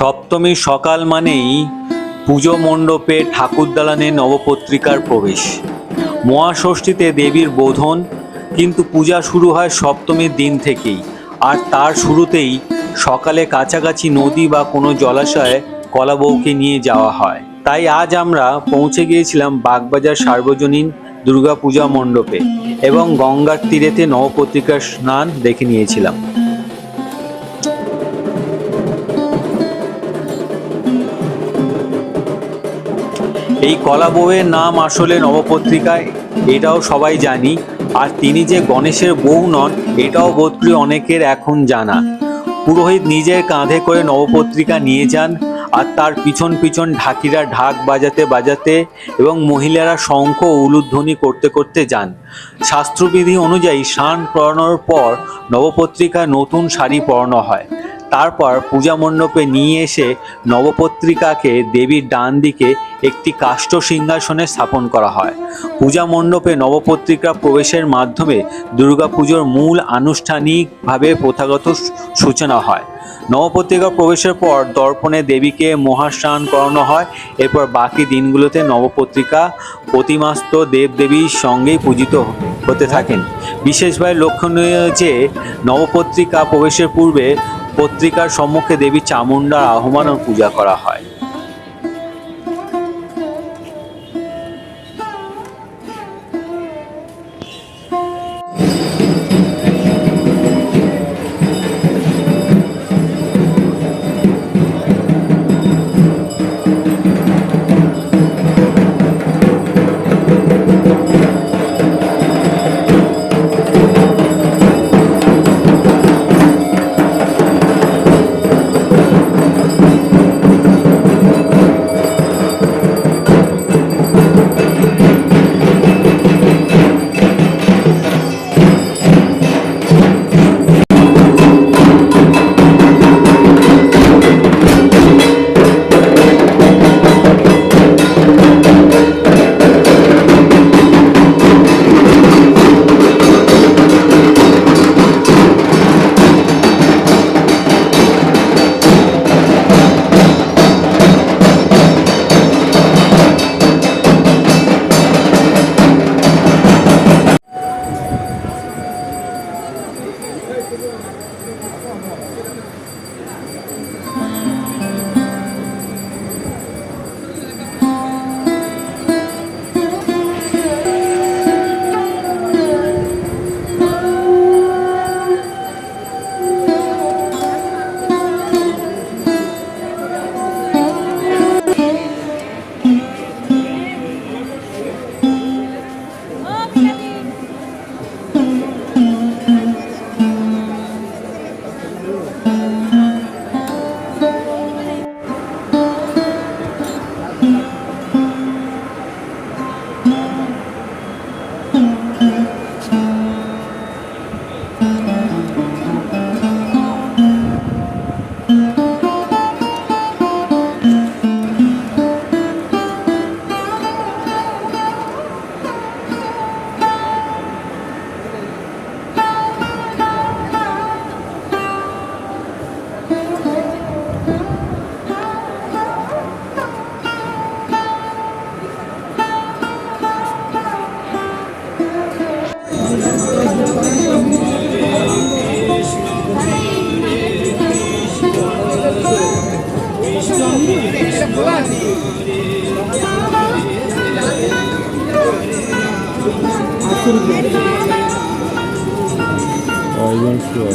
সপ্তমীর সকাল মানেই পুজো মণ্ডপে ঠাকুর দালানে নবপত্রিকার প্রবেশ। মহাষষ্ঠীতে দেবীর বোধন, কিন্তু পূজা শুরু হয় সপ্তমীর দিন থেকেই। আর তার শুরুতেই সকালে কাছাকাছি নদী বা কোনো জলাশয়ে কলাবউকে নিয়ে যাওয়া হয়। তাই আজ আমরা পৌঁছে গিয়েছিলাম বাগবাজার সার্বজনীন দুর্গাপূজা মণ্ডপে এবং গঙ্গার তীরেতে নবপত্রিকার স্নান দেখে নিয়েছিলাম। এই কলা বউয়ের নাম আসলে নবপত্রিকায়, এটাও সবাই জানি। আর তিনি যে গণেশের বউ নন, এটাও বোধ করি অনেকের এখন জানা। পুরোহিত নিজের কাঁধে করে নবপত্রিকা নিয়ে যান, আর তার পিছন পিছন ঢাকিরা ঢাক বাজাতে বাজাতে এবং মহিলারা শঙ্খ উলুধ্বনি করতে করতে যান। শাস্ত্রবিধি অনুযায়ী স্নান করানোর পর নবপত্রিকা নতুন শাড়ি পরানো হয়। তারপর পূজা মণ্ডপে নিয়ে এসে নবপত্রিকাকে দেবীর ডান দিকে একটি কাষ্ঠ সিংহাসনে স্থাপন করা হয়। পূজা মণ্ডপে নবপত্রিকা প্রবেশের মাধ্যমে দুর্গাপুজোর মূল আনুষ্ঠানিকভাবে প্রথাগত সূচনা হয়। নবপত্রিকা প্রবেশের পর দর্পণে দেবীকে মহাস্নান করানো হয়। এরপর বাকি দিনগুলোতে নবপত্রিকা প্রতিমাস্ত দেবদেবীর সঙ্গেই পূজিত হতে থাকেন। বিশেষভাবে লক্ষণীয় যে নবপত্রিকা প্রবেশের পূর্বে পত্রিকার সম্মুখে দেবী চামুণ্ডার আহ্বান ও পূজা করা হয়। sürücü. Ayvan su var.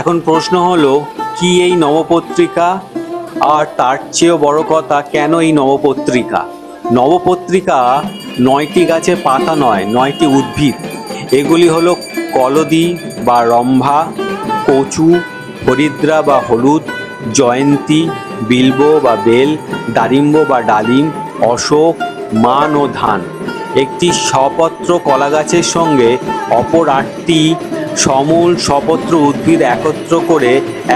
এখন প্রশ্ন হলো, কি এই নবপত্রিকা? আর তার চেয়েও বড় কথা, কেন এই নবপত্রিকা? নবপত্রিকা নয়টি গাছের পাতা নয়, নয়টি উদ্ভিদ। এগুলি হলো কলদি বা রম্ভা, কচু, হরিদ্রা বা হলুদ, জয়ন্তী, বিল্ব বা বেল, দারিম্ব বা ডালিম, অশোক, মান ও ধান। একটি সপত্র কলা গাছের সঙ্গে অপর আটটি সমূল সপত্র উদ্ভিদ একত্র করে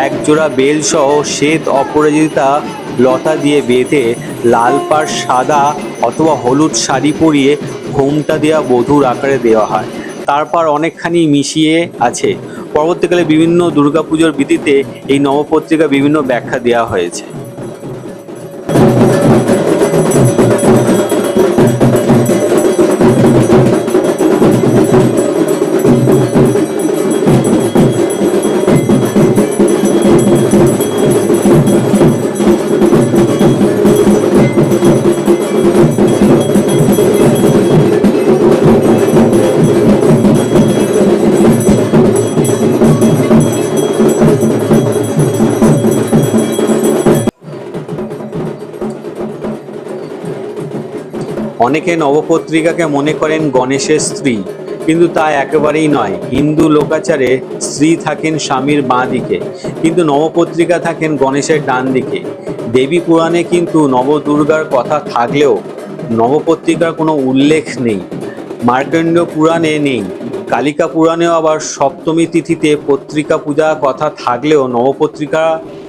একজোড়া বেলসহ শ্বেত অপরাজিতা লতা দিয়ে বেঁধে লাল পাড় সাদা অথবা হলুদ শাড়ি পরিয়ে ঘোমটা দেওয়া বধুর আকারে দেওয়া হয়। তারপর অনেকখানি মিশিয়ে আছে। পরবর্তীকালে বিভিন্ন দুর্গাপুজোর বিধিতে এই নবপত্রিকা বিভিন্ন ব্যাখ্যা দেওয়া হয়েছে। অনেকে নবপত্রিকাকে মনে করেন গণেশের স্ত্রী, কিন্তু তা একেবারেই নয়। হিন্দু লোকাচারে স্ত্রী থাকেন স্বামীর বাঁ দিকে, কিন্তু নবপত্রিকা থাকেন গণেশের ডান দিকে। দেবী পুরাণে কিন্তু নবদুর্গার কথা থাকলেও নবপত্রিকার কোনো উল্লেখ নেই। মার্কণ্ড পুরাণে নেই। কালিকা পুরাণেও আবার সপ্তমী তিথিতে পত্রিকা পূজা কথা থাকলেও নবপত্রিকা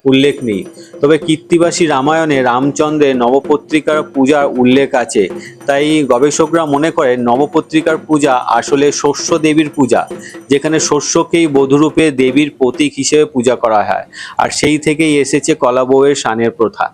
উল্লেখ নেই। তবে কীর্তিবাসী রামায়ণে রামচন্দ্রের নবপত্রিকার পূজার উল্লেখ আছে। তাই গবেষকরা মনে করেন নবপত্রিকার পূজা আসলে শস্য দেবীর পূজা, যেখানে শস্যকেই বধুরূপে দেবীর প্রতীক হিসেবে পূজা করা হয়। আর সেই থেকেই এসেছে কলা বউয়ের সানের প্রথা।